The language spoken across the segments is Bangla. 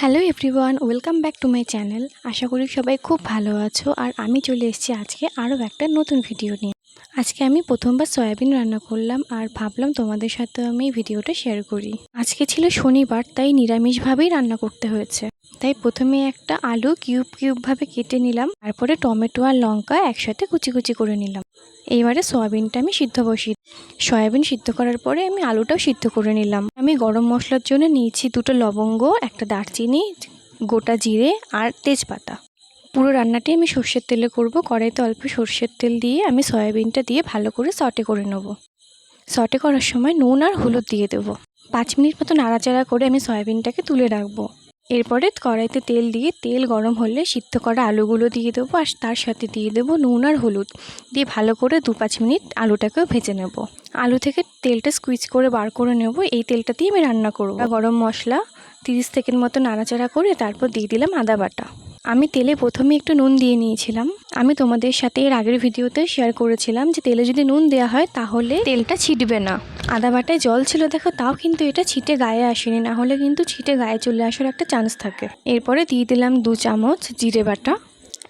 Hello everyone, welcome back to my channel. আশা করি সবাই খুব ভালো আছো আর আমি চলে এসেছি আজকে আরও একটা নতুন ভিডিও নিয়ে। আজকে আমি প্রথমবার সয়াবিন রান্না করলাম আর ভাবলাম তোমাদের সাথে আমি ভিডিওটা শেয়ার করি। আজকে ছিল শনিবার, তাই নিরামিষভাবেই রান্না করতে হয়েছে। তাই প্রথমে একটা আলু কিউব কিউবভাবে কেটে নিলাম, তারপরে টমেটো আর লঙ্কা একসাথে কুচি কুচি করে নিলাম। এইবারে সয়াবিনটা আমি সিদ্ধ বসি সয়াবিন সিদ্ধ করার পরে আমি আলুটাও সিদ্ধ করে নিলাম। আমি গরম মশলার জন্য নিয়েছি দুটো লবঙ্গ, একটা দারচিনি, গোটা জিরে আর তেজপাতা। পুরো রান্নাটি আমি সর্ষের তেলে করব। কড়াইতে অল্প সর্ষের তেল দিয়ে আমি সয়াবিনটা দিয়ে ভালো করে সটে করে নেব। সটে করার সময় নুন আর হলুদ দিয়ে দেবো। পাঁচ মিনিট মতো নাড়াচাড়া করে আমি সয়াবিনটাকে তুলে রাখব। এরপরে কড়াইতে তেল দিয়ে তেল গরম হলে সিদ্ধ করা আলুগুলো দিয়ে দেবো আর তার সাথে দিয়ে দেবো নুন আর হলুদ। দিয়ে ভালো করে দু পাঁচ মিনিট আলুটাকেও ভেজে নেব। আলু থেকে তেলটা স্কুইচ করে বার করে নেব। এই তেলটা দিয়ে আমি রান্না করব। আর গরম মশলা তিরিশ সেকেন্ড মতো নাড়াচাড়া করে তারপর দিয়ে দিলাম আদা বাটা। আমি তেলে প্রথমে একটু নুন দিয়ে নিয়েছিলাম। আমি তোমাদের সাথে এর আগের ভিডিওতে শেয়ার করেছিলাম যে তেলে যদি নুন দেওয়া হয় তাহলে তেলটা ছিটবে না। আদা বাটায় জল ছিল, দেখো, তাও কিন্তু এটা ছিটে গায়ে আসেনি, না হলে কিন্তু ছিটে গায়ে চলে আসার একটা চান্স থাকে। এরপরে দিয়ে দিলাম দু চামচ জিরে বাটা।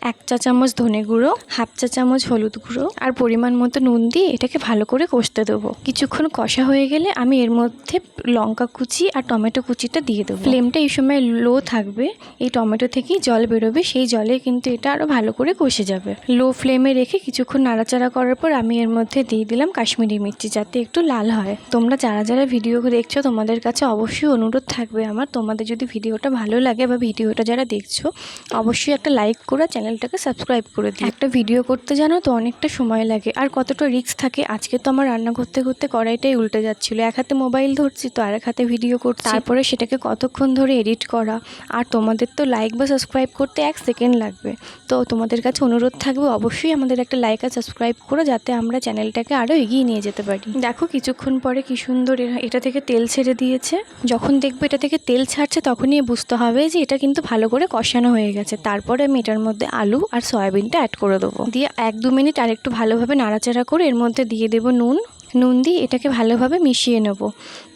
এক চা চামচ ধনে গুঁড়ো, হাফ চা চামচ হলুদ গুঁড়ো আর পরিমাণ মতো নুন দিয়ে এটাকে ভালো করে কষতে দেবো। কিছুক্ষণ কষা হয়ে গেলে আমি এর মধ্যে লঙ্কা কুচি আর টমেটো কুচিটা দিয়ে দেবো। ফ্লেমটা এই সময় লো থাকবে। এই টমেটো থেকেই জল বেরোবে, সেই জলে কিন্তু এটা আরও ভালো করে কষে যাবে। লো ফ্লেমে রেখে কিছুক্ষণ নাড়াচাড়া করার পর আমি এর মধ্যে দিয়ে দিলাম কাশ্মীরি মির্চি যাতে একটু লাল হয়। তোমরা যারা যারা ভিডিও দেখছ, তোমাদের কাছে অবশ্যই অনুরোধ থাকবে আমার। তোমাদের যদি ভিডিওটা ভালো লাগে বা ভিডিওটা যারা দেখছ, অবশ্যই একটা লাইক করে চ্যানেলটাকে সাবস্ক্রাইব করে দিই একটা ভিডিও করতে জানো তো অনেকটা সময় লাগে। আর কতটা রিস্ক থাকে আজকে তো আমার রান্না করতে করতে কড়াইটাই উল্টে যাচ্ছিল। এক হাতে মোবাইল ধরছি তো আর এক হাতে ভিডিও করছি। তারপরে সেটাকে কতক্ষণ ধরে এডিট করা? আর তোমাদের তো লাইক বা সাবস্ক্রাইব করতে এক সেকেন্ড লাগবে। তো তোমাদের কাছে অনুরোধ থাকবে অবশ্যই আমাদের একটা লাইক আর সাবস্ক্রাইব করো যাতে আমরা চ্যানেলটাকে আরও এগিয়ে নিয়ে যেতে পারি। দেখো কিছুক্ষণ পরে কি সুন্দর এটা থেকে তেল ছেড়ে দিয়েছে। যখন দেখবে এটা থেকে তেল ছাড়ছে তখনই বুঝতে হবে যে এটা কিন্তু ভালো করে কষানো হয়ে গেছে। তারপরে আমি এটার মধ্যে আলু আর সয়াবিনটা অ্যাড করে দেবো। দিয়ে এক দু মিনিট আর একটু ভালোভাবে নাড়াচাড়া করে এর মধ্যে দিয়ে দেবো নুন। নুন দিয়ে এটাকে ভালোভাবে মিশিয়ে নেব।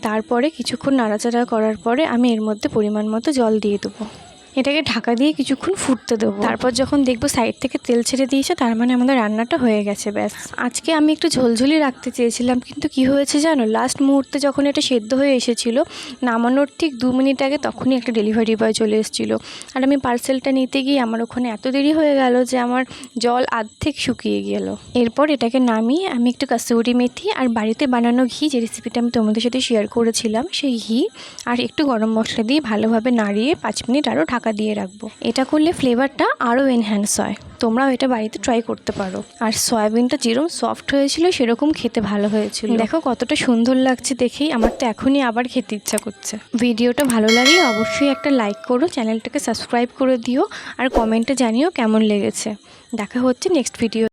তারপরে কিছুক্ষণ নাড়াচাড়া করার পরে আমি এর মধ্যে পরিমাণ মতো জল দিয়ে দেবো। এটাকে ঢাকা দিয়ে কিছুক্ষণ ফুটতে দেবো। তারপর যখন দেখব সাইড থেকে তেল ছেড়ে দিয়েছে, তার মানে আমাদের রান্নাটা হয়ে গেছে, ব্যাস। আজকে আমি একটু ঝোলঝুলি রাখতে চেয়েছিলাম, কিন্তু কি হয়েছে জানো? লাস্ট মুহূর্তে যখন এটা সেদ্ধ হয়ে এসেছিল, নামানোর ঠিক দু মিনিট আগে তখনই একটা ডেলিভারি বয় চলে এসেছিল। আর আমি পার্সেলটা নিতে গিয়ে আমার ওখানে এত দেরি হয়ে গেল যে আমার জল আর্ধেক শুকিয়ে গেল। এরপর এটাকে নামিয়ে আমি একটু কাসুরি মেথি আর বাড়িতে বানানো ঘি, যে রেসিপিটা আমি তোমাদের সাথে শেয়ার করেছিলাম, সেই ঘি আর একটু গরম মশলা দিয়ে ভালোভাবে নাড়িয়ে পাঁচ মিনিট আরও ঢাকা দিয়ে রাখব। এটা করলে ফ্লেভারটা আরও এনহ্যান্স হয়। তোমরাও এটা বাড়িতে ট্রাই করতে পারো। আর সয়াবিনটা যেরকম সফট হয়েছিল, সেরকম খেতে ভালো হয়েছিল। দেখো কতটা সুন্দর লাগছে দেখেই, আমার তো এখনই আবার খেতে ইচ্ছা করছে। ভিডিওটা ভালো লাগলে অবশ্যই একটা লাইক করো, চ্যানেলটাকে সাবস্ক্রাইব করে দিও, আর কমেন্টে জানিও কেমন লেগেছে। দেখা হচ্ছে নেক্সট ভিডিও